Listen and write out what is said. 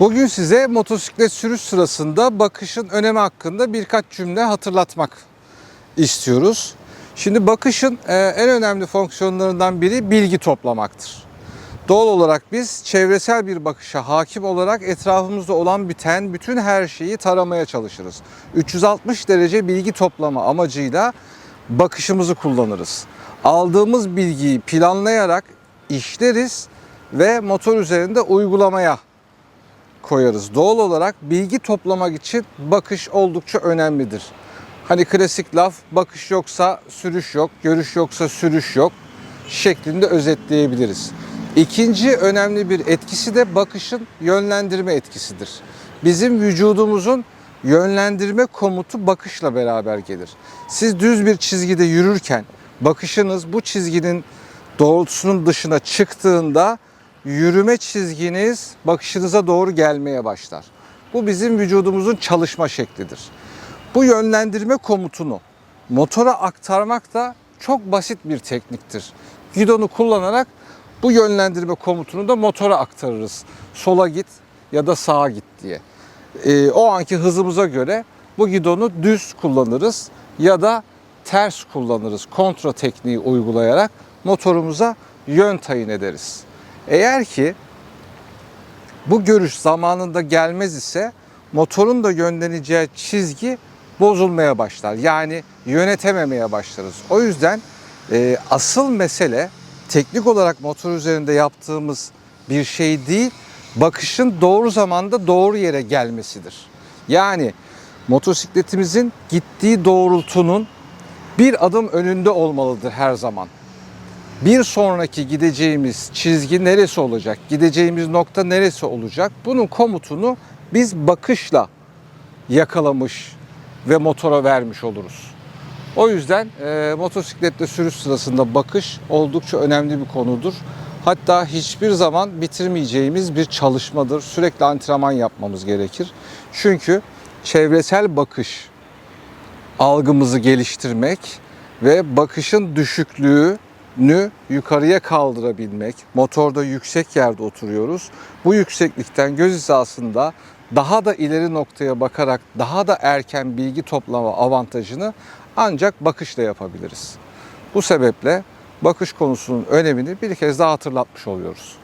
Bugün size motosiklet sürüş sırasında bakışın önemi hakkında birkaç cümle hatırlatmak istiyoruz. Şimdi bakışın e, en önemli fonksiyonlarından biri bilgi toplamaktır. Doğal olarak biz çevresel bir bakışa hakim olarak etrafımızda olan biten bütün her şeyi taramaya çalışırız. 360 derece bilgi toplama amacıyla bakışımızı kullanırız. Aldığımız bilgiyi planlayarak işleriz ve motor üzerinde uygulamaya koyarız. Doğal olarak bilgi toplamak için bakış oldukça önemlidir. Hani klasik laf bakış yoksa sürüş yok, görüş yoksa sürüş yok şeklinde özetleyebiliriz. İkinci önemli bir etkisi de bakışın yönlendirme etkisidir. Bizim vücudumuzun yönlendirme komutu bakışla beraber gelir. Siz düz bir çizgide yürürken bakışınız bu çizginin doğrultusunun dışına çıktığında yürüme çizginiz bakışınıza doğru gelmeye başlar. Bu bizim vücudumuzun çalışma şeklidir. Bu yönlendirme komutunu motora aktarmak da çok basit bir tekniktir. Gidonu kullanarak bu yönlendirme komutunu da motora aktarırız. Sola git ya da sağa git diye. Ee, o anki hızımıza göre bu gidonu düz kullanırız ya da ters kullanırız. Kontra tekniği uygulayarak motorumuza yön tayin ederiz. Eğer ki bu görüş zamanında gelmez ise motorun da yönleneceği çizgi bozulmaya başlar. Yani yönetememeye başlarız. O yüzden e, asıl mesele teknik olarak motor üzerinde yaptığımız bir şey değil, bakışın doğru zamanda doğru yere gelmesidir. Yani motosikletimizin gittiği doğrultunun bir adım önünde olmalıdır her zaman. Bir sonraki gideceğimiz çizgi neresi olacak? Gideceğimiz nokta neresi olacak? Bunun komutunu biz bakışla yakalamış ve motora vermiş oluruz. O yüzden e, motosikletle sürüş sırasında bakış oldukça önemli bir konudur. Hatta hiçbir zaman bitirmeyeceğimiz bir çalışmadır. Sürekli antrenman yapmamız gerekir. Çünkü çevresel bakış algımızı geliştirmek ve bakışın düşüklüğünü yukarıya kaldırabilmek. Motorda yüksek yerde oturuyoruz. Bu yükseklikten göz hizasında daha da ileri noktaya bakarak daha da erken bilgi toplama avantajını ancak bakışla yapabiliriz. Bu sebeple bakış konusunun önemini bir kez daha hatırlatmış oluyoruz.